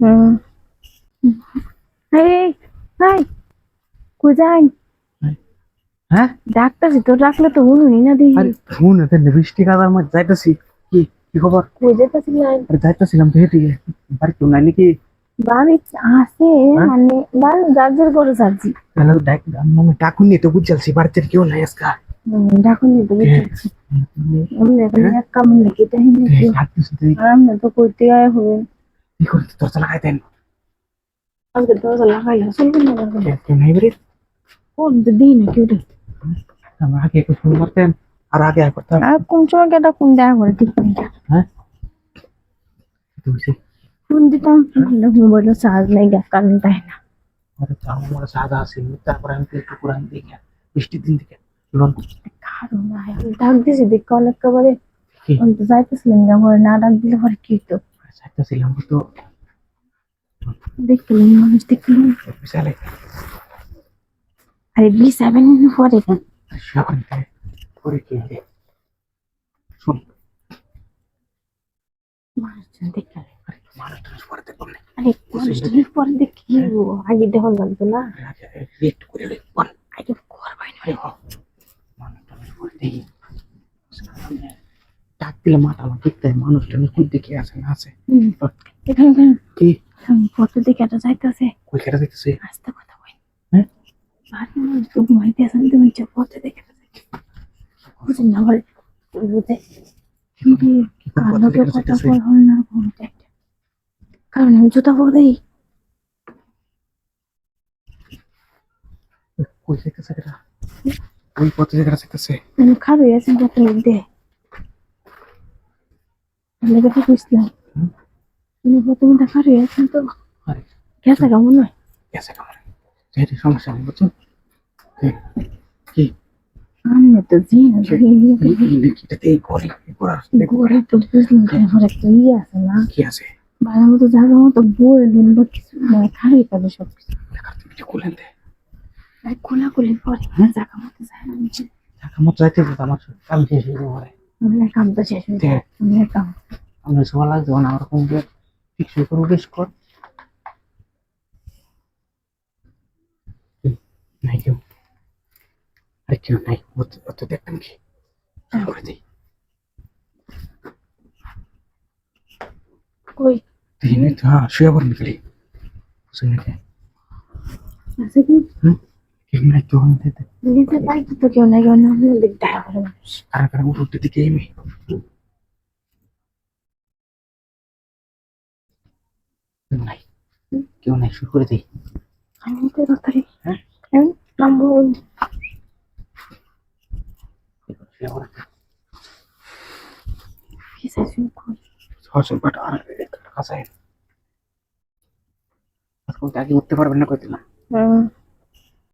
হুম এই হাই কোথায় হ্যাঁ ডাক্তারছি তো ডাকলে তো শুনুনি না দিই আরে ফোন এতে বৃষ্টি কাদার মধ্যে যাইতেছি কি কি খবর কই যেতেছি নাই আরে যাইতেছিলাম তো হেঁটে বাড়ি কেউ নাই নাকি বাড়ি আছে হ্যাঁ? মানে বাড়ি যার করে যাচ্ছি তাহলে তো ডাক মানে ডাকুন নিয়ে তো বুঝালছি বাড়িতে কেউ নাই আজকা ডাকুন নিতে বুঝছি আমি এখন এক কাম নাকি তাই নাকি ডাকতেছি তুই আমরা তো করতে আয় হবে কি করতে দরজা লাগাই দেন আজকে দরজা লাগাইলা চলবে না কেউ নাই ফোন তো দিই না কেউ আমরা আগে একটু ফোন করতেন আর আগে আর করতাম আর কোন সময় কেটা কোন দেখা করে ঠিক নেই হ্যাঁ ফোন দিতাম মোবাইলে চার্জ নেই গ্যাস কারেন্ট তাই না আরে তো আমার সাদা আছে তারপরে আমি একটু কোরআন দেখি বৃষ্টির দিন থেকে লোন কারণ ডাক দিছি দেখে অনেক কবারে না পরে না ডাক দিলে পরে কি তো চাইতেছিলাম তো দেখলাম মানুষ দেখলাম। বিশালে আরে বি সেভেন পরে সেখান থেকে করে কি হবে? শুন। মানুষজন দেখলাম মানুষটা পরে দেখুন আরে মানুষজনের পরে দেখি আগে দেওয়া লাগতো না। রেট করে আগে করবাই না। হ। পরে দেখি। দিলে মাথা আমার দেখতে মানুষটা কুদ দেখে আছে না আছে। হুম। এখানে এখানে। কি? আমি দিকে একটা যাইতেছে। কই কেটে আস্তে কথা হ্যাঁ? মানুষ আছেন তুমি যে বুঝেন না বলে বুঝে। কিন্তু কথা বল হল না ঘুমতে কারণ আমি জুতা পরেই কই দেখতেছে কেটা পথে যেটা দেখতেছে আমি খাবে আমি কথা বুঝলাম তুমি প্রথমে দেখা রে আছেন তো। গেছে কেমন নয় গেছে কামড়ে যেটি সমস্যা নেই বুঝছ? কি? আমি তো তো কি আছে? মতো জায়গা মতো বই বা কিছু মানে খারাই পাবে সব কিছু লেখার তুমি যে খুলেন দে। পরে হ্যাঁ? জায়গা মতো যায় টাকা মতো যাইতে আমার কাম শেষ হয়ে যাবে আমার কাম তো শেষ হয়ে যায় আমার কাম আমি সবার লাগছে না ওরকম যে ফিক্স করব বেশ কর নাই কেউ আরে কেউ নাই অত অত দেখতাম কি শুরু করে দিই কই তিন তো হ্যাঁ শুয়ে পড়েন খালি শুনে কে আছে কি হুম কেউ নাই তো আমি নিতে তো কেউ না কেউ না আমি দেখ দেখা করে মানুষ কারা কারা উঠতে দিকে কেউ নাই কেউ নাই শুরু করে দিই আমি হ্যাঁ আমি আর আগে উঠতে পারবেন না কইতে না হুম